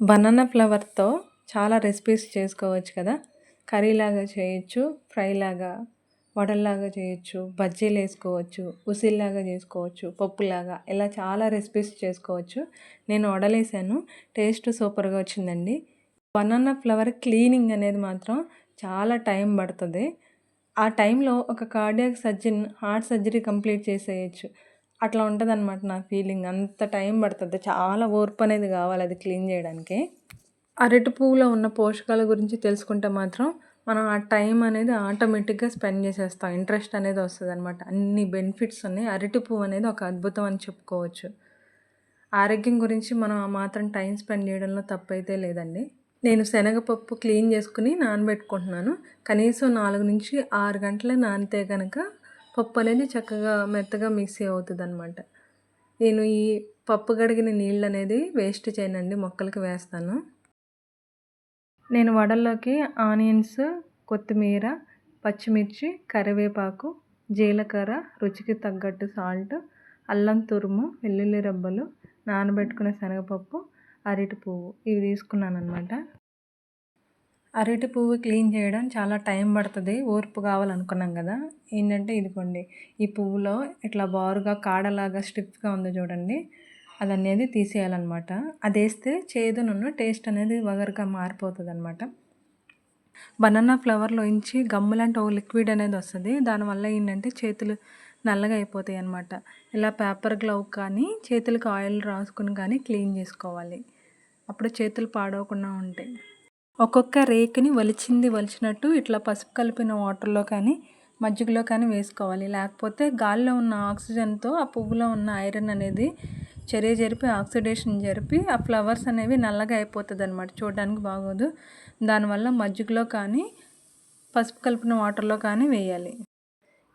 Banana ఫ్లవర్‌తో చాలా recipes చేసుకోవచ్చు కదా! కర్రీలాగా చేయొచ్చు, ఫ్రైలాగా, వడల్లాగా చేయొచ్చు, బజ్జీలు వేసుకోవచ్చు ఉసిల్లాగా చేసుకోవచ్చు, పప్పులాగా ఇలా చాలా రెసిపీస్ చేసుకోవచ్చు. నేను వడలేసాను. టేస్ట్ సూపర్‌గా వచ్చిందండి. బనానా ఫ్లవర్ క్లీనింగ్ అనేది మాత్రం చాలా టైం పడుతుంది. ఆ టైంలో ఒక cardiac surgeon heart surgery complete చేసేయొచ్చు. అట్లా ఉంటదనమాట నా ఫీలింగ్. అంత టైం పడుతుంది. చాలా ఓర్పు అనేది కావాలి అది క్లీన్ చేయడానికి. అరటి పువ్వులో ఉన్న పోషకాల గురించి తెలుసుకుంటే మాత్రం మనం ఆ టైం అనేది ఆటోమేటిక్‌గా స్పెండ్ చేసేస్తాం. ఇంట్రెస్ట్ అనేది వస్తుంది అనమాట అన్ని బెనిఫిట్స్ ఉన్నాయి. అరటి పువ్వు అనేది ఒక అద్భుతం అని చెప్పుకోవచ్చు. ఆరోగ్యం గురించి మనం ఆ మాత్రం టైం స్పెండ్ చేయడంలో తప్పైతే లేదండి. నేను శనగపప్పు క్లీన్ చేసుకుని నానబెట్టుకుంటున్నాను. కనీసం 4-6 గంటలు నానితే కనుక పప్పు అనేది చక్కగా మెత్తగా మిక్సీ అవుతదనమాట. నేను ఈ పప్పు కడిగిన నీళ్ళు అనేది వేస్ట్ చేయనండి. మొక్కలకి వేస్తాను. నేను వడల్లోకి ఆనియన్స్, కొత్తిమీర, పచ్చిమిర్చి, కరివేపాకు, జీలకర్ర, రుచికి తగ్గట్టు సాల్ట్, అల్లం తురుము, వెల్లుల్లి రబ్బలు నానబెట్టుకున్న శనగపప్పు, అరటి పువ్వు ఇవి తీసుకున్నాను అనమాట అరటి పువ్వు క్లీన్ చేయడం చాలా టైం పడుతుంది. ఓర్పు కావాలనుకున్నాం కదా! ఏంటంటే ఇదిగోండి ఈ పువ్వులో ఇట్లా బారుగా కాడలాగా స్టిఫ్‌గా ఉందో చూడండి. అది అనేది తీసేయాలన్నమాట అది వేస్తే చేదు చేదునున్న టేస్ట్ అనేది వగరుగా అనమాట బనానా ఫ్లవర్‌లోంచి గమ్ము లాంటి ఒక లిక్విడ్ అనేది వస్తుంది దానివల్ల ఏంటంటే చేతులు నల్లగా అయిపోతాయి అనమాట ఇలా పేపర్ గ్లవ్ కానీ చేతులకు ఆయిల్ రాసుకుని కానీ క్లీన్ చేసుకోవాలి. అప్పుడు చేతులు పాడవకుండా ఉంటాయి. ఒక్కొక్క రేకుని వలిచింది వలిచినట్టు ఇట్లా పసుపు కలిపిన వాటర్‌లో కానీ, మజ్జిగలో కానీ వేసుకోవాలి. లేకపోతే గాలిలో ఉన్న ఆక్సిజన్‌తో ఆ పువ్వులో ఉన్న ఐరన్ అనేది చర్య జరిపి ఆక్సిడేషన్ జరిపి ఆ ఫ్లవర్స్ అనేవి నల్లగా అయిపోతుంది అనమాట చూడడానికి బాగోదు. దానివల్ల మజ్జిగలో కానీ, పసుపు కలిపిన వాటర్‌లో కానీ వేయాలి.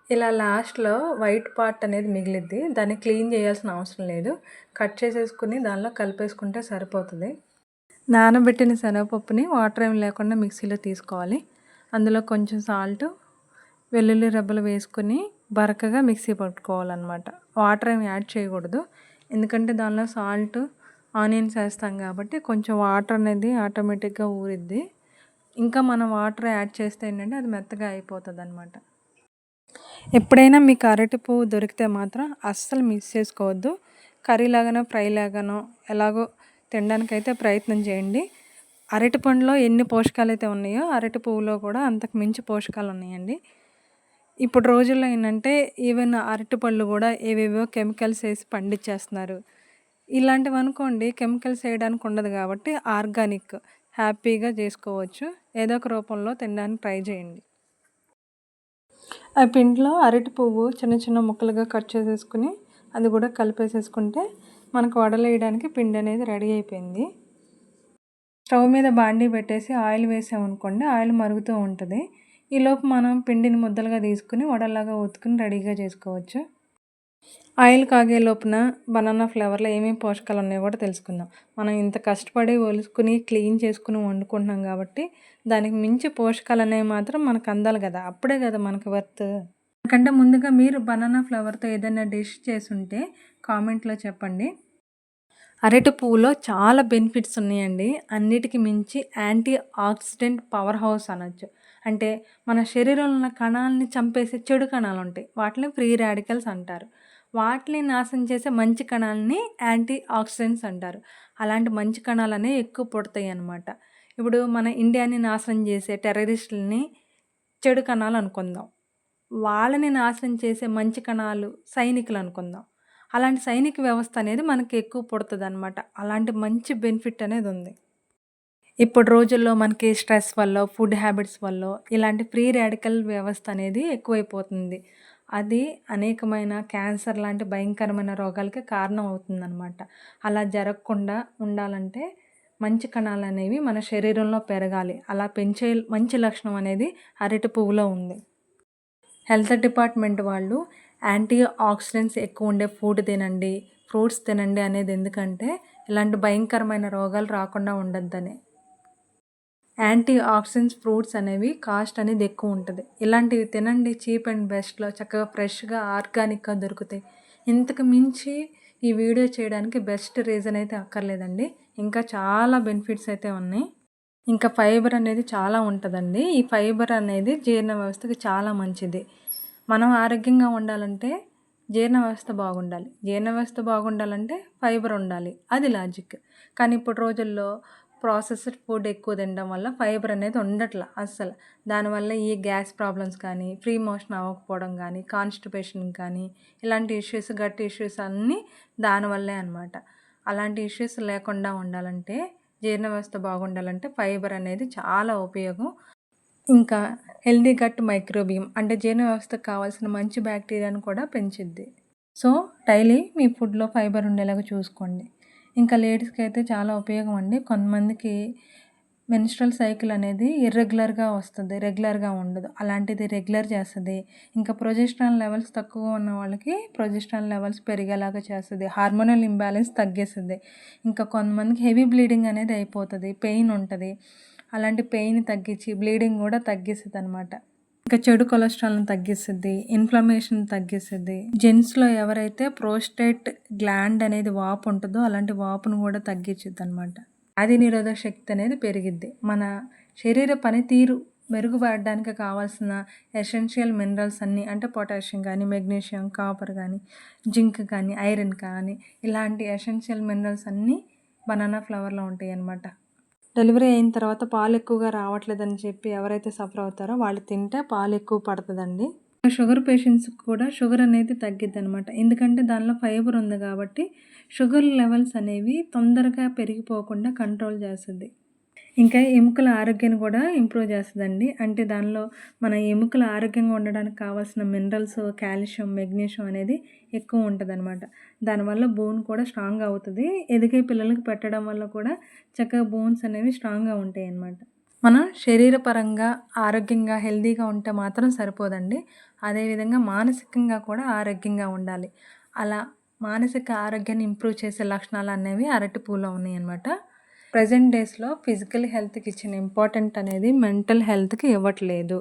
ఇలా లాస్ట్‌లో వైట్ పార్ట్ అనేది మిగిలిద్ది. దాన్ని క్లీన్ చేయాల్సిన అవసరం లేదు. కట్ చేసేసుకొని దానిలో కలిపేసుకుంటే సరిపోతుంది నానబెట్టిన శనగపప్పుని వాటర్ ఏమి లేకుండా మిక్సీలో తీసుకోవాలి. అందులో కొంచెం సాల్ట్, వెల్లుల్లి రెబ్బలు వేసుకొని బరకగా మిక్సీ పట్టుకోవాలన్నమాట వాటర్ ఏమి యాడ్ చేయకూడదు. ఎందుకంటే దానిలో సాల్ట్, ఆనియన్స్ వేస్తాం కాబట్టి కొంచెం వాటర్ అనేది ఆటోమేటిక్‌గా ఊరిద్ది. ఇంకా మనం వాటర్ యాడ్ చేస్తే ఏంటంటే అది మెత్తగా అయిపోతుంది అనమాట ఎప్పుడైనా మీకు అరటి పువ్వు దొరికితే మాత్రం అస్సలు మిక్స్ చేసుకోవద్దు. కర్రీలాగానో, ఫ్రై లాగానో ఎలాగో తినడానికైతే ప్రయత్నం చేయండి. అరటి పండులో ఎన్ని అయితే ఉన్నాయో అరటి పువ్వులో కూడా అంతకు మించి పోషకాలు ఉన్నాయండి. ఇప్పుడు రోజుల్లో ఏంటంటే ఈవెన్ అరటిపళ్ళు కూడా ఏవేవో కెమికల్స్ వేసి పండించేస్తున్నారు. ఇలాంటివనుకోండి కెమికల్స్ వేయడానికి ఉండదు కాబట్టి ఆర్గానిక్ హ్యాపీగా చేసుకోవచ్చు. ఏదో ఒక రూపంలో తినడానికి ట్రై చేయండి. ఆ పిండిలో అరటి పువ్వు చిన్న చిన్న ముక్కలుగా కట్ చేసేసుకొని అది కూడా కలిపేసేసుకుంటే మనకు వడలేయడానికి పిండి అనేది రెడీ అయిపోయింది. స్టవ్ మీద బాండీ పెట్టేసి ఆయిల్ వేసామనుకోండి ఆయిల్ మరుగుతూ ఉంటుంది ఈలోపు మనం పిండిని ముద్దలుగా తీసుకొని వడల్లాగా ఒత్తుకొని రెడీగా చేసుకోవచ్చు. ఆయిల్ కాగే లోపున బనానా ఫ్లేవర్‌లో ఏమేమి పోషకాలు ఉన్నాయో కూడా తెలుసుకుందాం. మనం ఇంత కష్టపడి ఒలుసుకుని క్లీన్ చేసుకుని వండుకుంటున్నాం కాబట్టి దానికి మించి పోషకాలు అనేవి మాత్రం మనకు అందాలి కదా! అప్పుడే కదా మనకు వర్త్. దానికంటే ముందుగా మీరు బనానా ఫ్లేవర్‌తో ఏదైనా డిష్ చేసుంటే కామెంట్‌లో చెప్పండి. అరటి పువ్వులో చాలా బెనిఫిట్స్ ఉన్నాయండి. అన్నిటికి మించి యాంటీ ఆక్సిడెంట్ పవర్ హౌస్ అనొచ్చు. అంటే మన శరీరంలో ఉన్న కణాలని చంపేసే చెడు కణాలు ఉంటాయి. వాటిని ఫ్రీ రాడికల్స్ అంటారు. వాటిని నాశనం చేసే మంచి కణాలని యాంటీ ఆక్సిడెంట్స్ అంటారు. అలాంటి మంచి కణాలనేవి ఎక్కువ పుడతాయి అన్నమాట. ఇప్పుడు మన ఇండియాని నాశనం చేసే టెర్రరిస్టులని చెడు కణాలు అనుకుందాం. వాళ్ళని నాశనం చేసే మంచి కణాలు సైనికులు అనుకుందాం. అలాంటి సైనిక వ్యవస్థ అనేది మనకి ఎక్కువ పుడతదనమాట. అలాంటి మంచి బెనిఫిట్ అనేది ఉంది. ఇప్పుడు రోజుల్లో మనకి స్ట్రెస్ వల్ల ఫుడ్ హ్యాబిట్స్ వల్ల ఇలాంటి ఫ్రీ రాడికల్ వ్యవస్థ అనేది ఎక్కువైపోతుంది. అది అనేకమైన క్యాన్సర్ లాంటి భయంకరమైన రోగాలకి కారణం అవుతుందన్నమాట అలా జరగకుండా ఉండాలంటే మంచి కణాలు అనేవి మన శరీరంలో పెరగాలి. అలా పెంచే మంచి లక్షణం అనేది అరటి పువ్వులో ఉంది. హెల్త్ డిపార్ట్‌మెంట్ వాళ్ళు యాంటీ ఆక్సిడెంట్స్ ఎక్కువ ఉండే ఫుడ్ తినండి, ఫ్రూట్స్ తినండి అనేది ఎందుకంటే ఇలాంటి భయంకరమైన రోగాలు రాకుండా ఉండొద్దని. యాంటీ ఆక్సిడెంట్స్ ఫ్రూట్స్ అనేవి కాస్ట్ అనేది ఎక్కువ ఉంటుంది. ఇలాంటివి తినండి చీప్ అండ్ బెస్ట్‌లో చక్కగా ఫ్రెష్‌గా, ఆర్గానిక్‌గా దొరుకుతాయి. ఇంతకు మించి ఈ వీడియో చేయడానికి బెస్ట్ రీజన్ అయితే అక్కర్లేదండి. ఇంకా చాలా బెనిఫిట్స్ అయితే ఉన్నాయి. ఇంకా ఫైబర్ అనేది చాలా ఉంటుందండి. ఈ ఫైబర్ అనేది జీర్ణ వ్యవస్థకి చాలా మంచిది. మనం ఆరోగ్యంగా ఉండాలంటే జీర్ణ వ్యవస్థ బాగుండాలి. జీర్ణ వ్యవస్థ బాగుండాలంటే ఫైబర్ ఉండాలి. అది లాజిక్. కానీ ఇప్పుడు రోజుల్లో ప్రాసెస్డ్ ఫుడ్ ఎక్కువ తినడం వల్ల ఫైబర్ అనేది ఉండట్ల అస్సలు. దానివల్ల ఈ గ్యాస్ ప్రాబ్లమ్స్ కానీ ఫ్రీ మోషన్ అవ్వకపోవడం కానీ కాన్స్టిపేషన్ కానీ ఇలాంటి ఇష్యూస్ గట్ ఇష్యూస్ అన్నీ దానివల్లే అనమాట అలాంటి ఇష్యూస్ లేకుండా ఉండాలంటే జీర్ణ వ్యవస్థ బాగుండాలంటే ఫైబర్ అనేది చాలా ఉపయోగం. ఇంకా హెల్దీ గట్ మైక్రోబియం అంటే జీర్ణ వ్యవస్థకు కావాల్సిన మంచి బ్యాక్టీరియాను కూడా పెంచుద్ది. సో డైలీ మీ ఫుడ్లో ఫైబర్ ఉండేలాగా చూసుకోండి. ఇంకా లేడీస్కి అయితే చాలా ఉపయోగం అండి. కొంతమందికి మెన్స్ట్రల్ సైకిల్ అనేది ఇర్రెగ్యులర్గా వస్తుంది రెగ్యులర్గా ఉండదు. అలాంటిది రెగ్యులర్ చేస్తుంది. ఇంకా ప్రొజెస్ట్రాన్ లెవెల్స్ తక్కువ ఉన్న వాళ్ళకి ప్రొజెస్ట్రాన్ లెవెల్స్ పెరిగేలాగా చేస్తుంది. హార్మోనల్ ఇంబ్యాలెన్స్ తగ్గిస్తుంది. ఇంకా కొంతమందికి హెవీ బ్లీడింగ్ అనేది అయిపోతుంది పెయిన్ ఉంటుంది. అలాంటి పెయిన్ తగ్గించి బ్లీడింగ్ కూడా తగ్గిస్తుంది అనమాట ఇంకా చెడు కొలెస్ట్రాల్ని తగ్గిస్తుంది ఇన్ఫ్లమేషన్ తగ్గిస్తుంది. జెంట్స్లో ఎవరైతే ప్రోస్టేట్ గ్లాండ్ అనేది వాపు ఉంటుందో అలాంటి వాపును కూడా తగ్గించుద్ది అనమాట అది నిరోధక శక్తి అనేది పెరిగిద్ది. మన శరీర పనితీరు మెరుగుపడడానికి కావాల్సిన ఎసెన్షియల్ మినరల్స్ అన్నీ అంటే పొటాషియం కానీ మెగ్నీషియం కాపర్ కానీ జింక్ కానీ ఐరన్ కానీ ఇలాంటి ఎసెన్షియల్ మినరల్స్ అన్నీ బనానా ఫ్లవర్లో ఉంటాయి అన్నమాట డెలివరీ అయిన తర్వాత పాలు ఎక్కువగా రావట్లేదని చెప్పి ఎవరైతే సఫర్ అవుతారో వాళ్ళు తింటే పాలు ఎక్కువ పడుతుందండి షుగర్ పేషెంట్స్కి కూడా షుగర్ అనేది తగ్గిద్ది అనమాట ఎందుకంటే దానిలో ఫైబర్ ఉంది కాబట్టి షుగర్ లెవెల్స్ అనేవి తొందరగా పెరిగిపోకుండా కంట్రోల్ చేస్తుంది. ఇంకా ఎముకల ఆరోగ్యాన్ని కూడా ఇంప్రూవ్ చేస్తుందండి. అంటే దానిలో మన ఎముకల ఆరోగ్యంగా ఉండడానికి కావాల్సిన మినరల్స్ కాల్షియం మెగ్నీషియం అనేది ఎక్కువ ఉంటుంది అనమాట దానివల్ల బోన్ కూడా స్ట్రాంగ్ అవుతుంది. ఎదిగే పిల్లలకు పెట్టడం వల్ల కూడా చక్కగా బోన్స్ అనేవి స్ట్రాంగ్గా ఉంటాయి అన్నమాట మన శరీరపరంగా ఆరోగ్యంగా హెల్తీగా ఉంటే మాత్రం సరిపోదండి. అదేవిధంగా మానసికంగా కూడా ఆరోగ్యంగా ఉండాలి. అలా మానసిక ఆరోగ్యాన్ని ఇంప్రూవ్ చేసే లక్షణాలు అనేవి అరటి పూలో ఉన్నాయి ప్రజెంట్ డేస్లో ఫిజికల్ హెల్త్కి ఇచ్చిన ఇంపార్టెంట్ అనేది మెంటల్ హెల్త్కి ఇవ్వట్లేదు.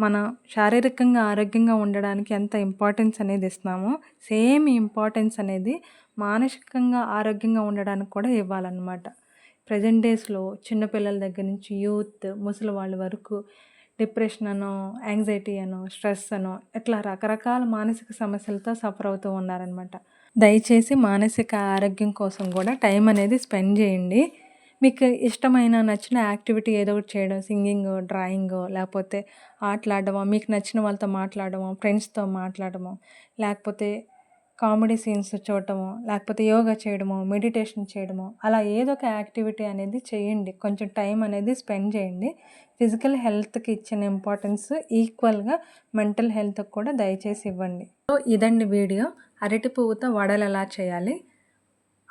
మన శారీరకంగా ఆరోగ్యంగా ఉండడానికి ఎంత ఇంపార్టెన్స్ అనేది ఇస్తున్నామో సేమ్ ఇంపార్టెన్స్ అనేది మానసికంగా ఆరోగ్యంగా ఉండడానికి కూడా ఇవ్వాలన్నమాట. ప్రజెంట్ డేస్లో చిన్నపిల్లల దగ్గర నుంచి యూత్ ముసలి వాళ్ళ వరకు డిప్రెషన్ అనో యాంగ్జైటీ అనో స్ట్రెస్ అనో ఇట్లా రకరకాల మానసిక సమస్యలతో సఫర్ అవుతూ ఉన్నారనమాట దయచేసి మానసిక ఆరోగ్యం కోసం కూడా టైం అనేది స్పెండ్ చేయండి. మీకు ఇష్టమైన నచ్చిన యాక్టివిటీ ఏదో ఒకటి చేయడం సింగింగ్ డ్రాయింగ్ లేకపోతే ఆటలాడమో మీకు నచ్చిన వాళ్ళతో మాట్లాడమో ఫ్రెండ్స్తో మాట్లాడమో లేకపోతే కామెడీ సీన్స్ చూడటమో? లేకపోతే యోగా చేయడమో? మెడిటేషన్ చేయడమో? అలా ఏదో ఒక యాక్టివిటీ అనేది చేయండి. కొంచెం టైం అనేది స్పెండ్ చేయండి. ఫిజికల్ హెల్త్కి ఇచ్చిన ఇంపార్టెన్స్ ఈక్వల్గా మెంటల్ హెల్త్కి కూడా దయచేసి ఇవ్వండి. సో ఇదండి వీడియో. అరటి పువ్వుతో వడలు ఎలా చేయాలి?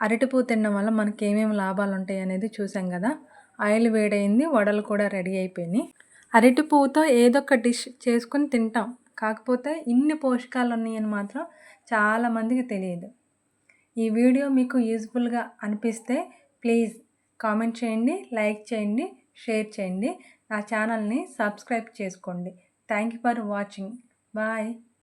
అరటి తినడం వల్ల మనకి ఏమేమి లాభాలు ఉంటాయి అనేది చూసాం కదా. ఆయిల్ వేడైంది వడలు కూడా రెడీ అయిపోయినాయి. అరటి పువ్వుతో ఏదో ఒక డిష్ చేసుకుని తింటాం. కాకపోతే ఇన్ని పోషకాలు ఉన్నాయని మాత్రం చాలామందికి తెలియదు. ఈ వీడియో మీకు యూజ్ఫుల్గా అనిపిస్తే ప్లీజ్ కామెంట్ చేయండి లైక్ చేయండి షేర్ చేయండి. నా ఛానల్ని సబ్స్క్రైబ్ చేసుకోండి. Thank you for watching. Bye.